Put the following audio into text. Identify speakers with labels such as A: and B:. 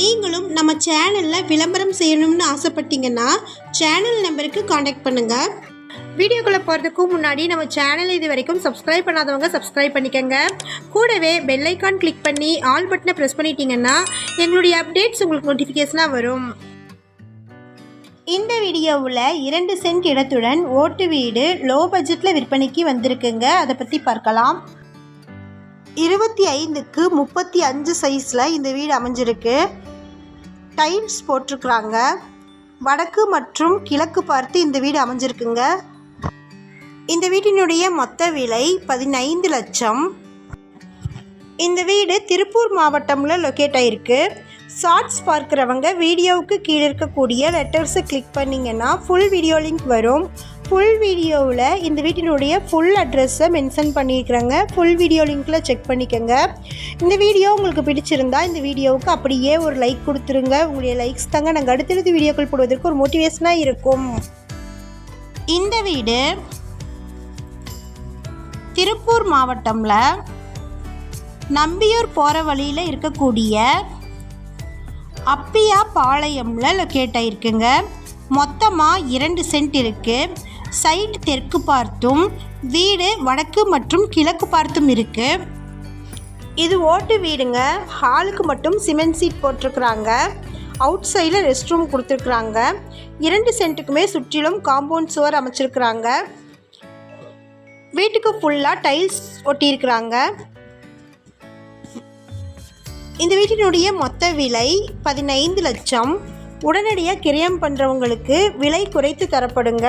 A: நீங்களும் நம்ம சேனலில் விளம்பரம் செய்யணும்னு ஆசைப்பட்டீங்கன்னா சேனல் நம்பருக்கு காண்டாக்ட் பண்ணுங்கள் வீடியோக்குள்ளே போகிறதுக்கு முன்னாடி நம்ம சேனல் இது வரைக்கும் சப்ஸ்கிரைப் பண்ணாதவங்க சப்ஸ்கிரைப் பண்ணிக்கோங்க. கூடவே பெல்லைக்கான் கிளிக் பண்ணி ஆல் பட்டனை ப்ரெஸ் பண்ணிட்டீங்கன்னா எங்களுடைய அப்டேட்ஸ் உங்களுக்கு நோட்டிஃபிகேஷனாக வரும். இந்த வீடியோவில் இரண்டு சென்ட் இடத்துடன் ஓட்டு வீடு லோ பட்ஜெட்டில் விற்பனைக்கு வந்திருக்குங்க. அதை பற்றி பார்க்கலாம். இருபத்தி ஐந்துக்கு முப்பத்தி அஞ்சு சைஸில் இந்த வீடு அமைஞ்சிருக்கு. டைல்ஸ் போட்டிருக்குறாங்க. வடக்கு மற்றும் கிழக்கு பார்த்து இந்த வீடு அமைஞ்சிருக்குங்க. இந்த வீட்டினுடைய மொத்த விலை பதினைந்து லட்சம். இந்த வீடு திருப்பூர் மாவட்டமில் லொக்கேட் ஆகிருக்கு ஷார்ட்ஸ் பார்க்குறவங்க வீடியோவுக்கு கீழே இருக்கக்கூடிய லெட்டர்ஸை கிளிக் பண்ணிங்கன்னா ஃபுல் வீடியோ லிங்க் வரும். ஃபுல் வீடியோவில் இந்த வீட்டினுடைய ஃபுல் அட்ரஸை மென்ஷன் பண்ணியிருக்கிறாங்க. ஃபுல் வீடியோ லிங்க்கில் செக் பண்ணிக்கோங்க. இந்த வீடியோ உங்களுக்கு பிடிச்சிருந்தா இந்த வீடியோவுக்கு அப்படியே ஒரு லைக் கொடுத்துருங்க. உங்களுடைய லைக்ஸ் தாங்க நாங்கள் அடுத்தடுத்து வீடியோக்கள் போடுவதற்கு ஒரு மோட்டிவேஷனாக இருக்கும். இந்த வீடு திருப்பூர் மாவட்டம்ல நம்பியூர் போகிற வழியில் இருக்கக்கூடிய அப்பியா பாளையம்ல லொக்கேட் ஆயிருக்குங்க. மொத்தமாக இரண்டு சென்ட் இருக்குது சைட் தெற்கு பார்த்தும் வீடு வடக்கு மற்றும் கிழக்கு பார்த்தும் இருக்குது இது ஓட்டு வீடுங்க. ஹாலுக்கு மட்டும் சிமெண்ட் சீட் போட்டிருக்குறாங்க. அவுட் சைடில் ரெஸ்ட் ரூம் கொடுத்துருக்குறாங்க. இரண்டு சென்ட்டுக்குமே சுற்றிலும் காம்பவுண்ட் சுவர் அமைச்சிருக்கிறாங்க. வீட்டுக்கு ஃபுல்லாக டைல்ஸ் ஒட்டியிருக்கிறாங்க. இந்த வீட்டினுடைய மொத்த விலை பதினைந்து லட்சம். உடனடியாக கிரயம் பண்ணுறவங்களுக்கு விலை குறைத்து தரப்படுங்க.